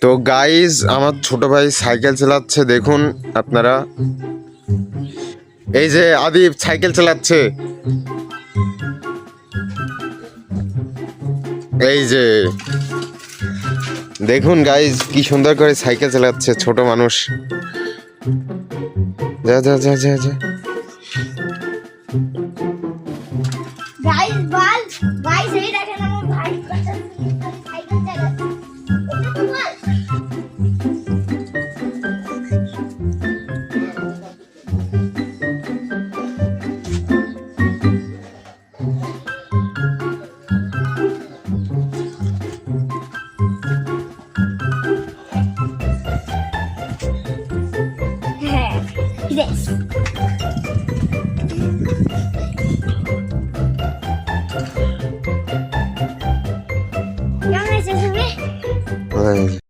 তো গাইজ আমার ছোট ভাই সাইকেল চালাচ্ছে, দেখুন আপনারা। এই যে আদিব সাইকেল চালাচ্ছে। এই যে। দেখুন গাইজ কি সুন্দর করে সাইকেল চালাচ্ছে ছোট মানুষ। যা যা যা যা যা। গাইস বল। গাইস এই দেখেন আমার ভাই। this. Guys, isn't it?